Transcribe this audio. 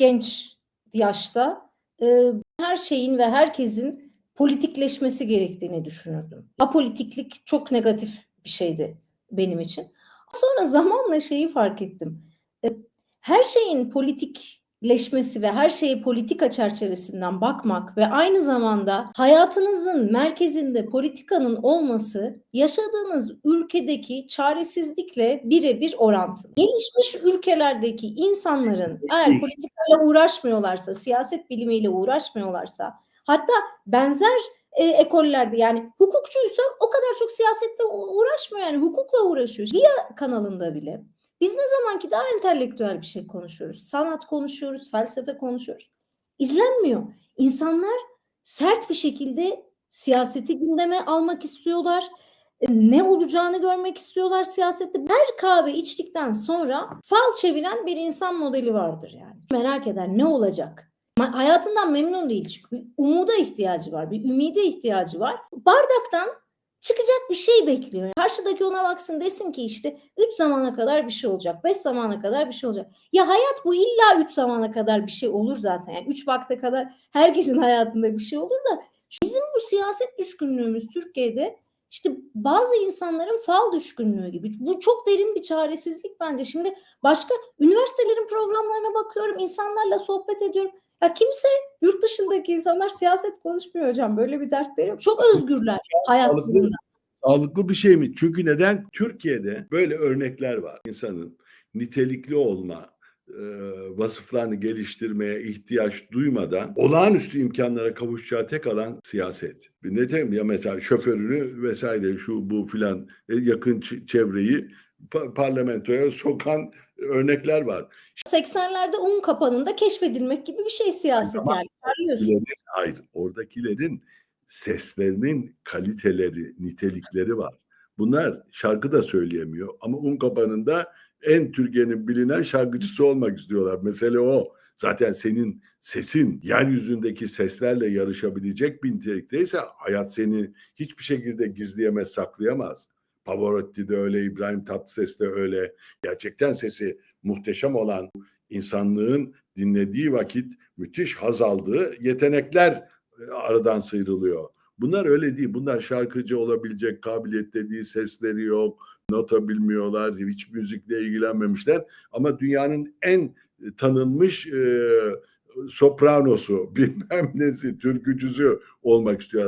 genç yaşta e, her şeyin ve herkesin politikleşmesi gerektiğini düşünürdüm. Apolitiklik çok negatif bir şeydi benim için. Sonra zamanla şeyi fark ettim. E, her şeyin politikleşmesi ve her şeye politika çerçevesinden bakmak ve aynı zamanda hayatınızın merkezinde politikanın olması yaşadığınız ülkedeki çaresizlikle birebir orantılı. Gelişmiş ülkelerdeki insanların eğer politikayla uğraşmıyorlarsa, siyaset bilimiyle uğraşmıyorlarsa, hatta benzer e, ekollerde yani hukukçuysa o kadar çok siyasetle uğraşmıyor yani hukukla uğraşıyor. Lia kanalında bile biz ne zamanki daha entelektüel bir şey konuşuyoruz. Sanat konuşuyoruz, felsefe konuşuyoruz. İzlenmiyor. İnsanlar sert bir şekilde siyaseti gündeme almak istiyorlar. E, Ne olacağını görmek istiyorlar siyasette. Her kahve içtikten sonra fal çeviren bir insan modeli vardır yani. Merak eder ne olacak? Hayatından memnun değil çünkü umuda ihtiyacı var, bir ümide ihtiyacı var. Bardaktan çıkacak bir şey bekliyor. Karşıdaki ona baksın desin ki işte 3 zamana kadar bir şey olacak, 5 zamana kadar bir şey olacak. Ya hayat bu illa 3 zamana kadar bir şey olur zaten. Yani 3 vakte kadar herkesin hayatında bir şey olur da bizim bu siyaset düşkünlüğümüz Türkiye'de işte bazı insanların fal düşkünlüğü gibi. Bu çok derin bir çaresizlik bence. Şimdi başka üniversitelerin programlarına bakıyorum, insanlarla sohbet ediyorum. Ya kimse yurt dışındaki insanlar siyaset konuşmuyor hocam. Böyle bir dertleri yok. Çok özgürler hayatlarında. Sağlıklı, bir şey mi? Çünkü neden? Türkiye'de böyle örnekler var. İnsanın nitelikli olma e, vasıflarını geliştirmeye ihtiyaç duymadan olağanüstü imkanlara kavuşacağı tek alan siyaset. Ne diyeyim ya mesela şoförünü vesaire şu bu filan e, yakın çevreyi pa- parlamentoya sokan örnekler var. 80'lerde un kapanında keşfedilmek gibi bir şey siyaset Tamam. yani. Oradakilerin, hayır, oradakilerin seslerinin kaliteleri, nitelikleri var. Bunlar şarkı da söyleyemiyor ama un kapanında en Türkiye'nin bilinen şarkıcısı olmak istiyorlar. Mesele o. Zaten senin sesin yeryüzündeki seslerle yarışabilecek bir nitelikteyse hayat seni hiçbir şekilde gizleyemez, saklayamaz. Pavarotti de öyle, İbrahim Tatlıses de öyle. Gerçekten sesi muhteşem olan insanlığın dinlediği vakit müthiş haz aldığı yetenekler e, aradan sıyrılıyor. Bunlar öyle değil. Bunlar şarkıcı olabilecek kabiliyette değil, sesleri yok, nota bilmiyorlar, hiç müzikle ilgilenmemişler. Ama dünyanın en tanınmış e, sopranosu, bilmem nesi, türkücüsü olmak istiyor.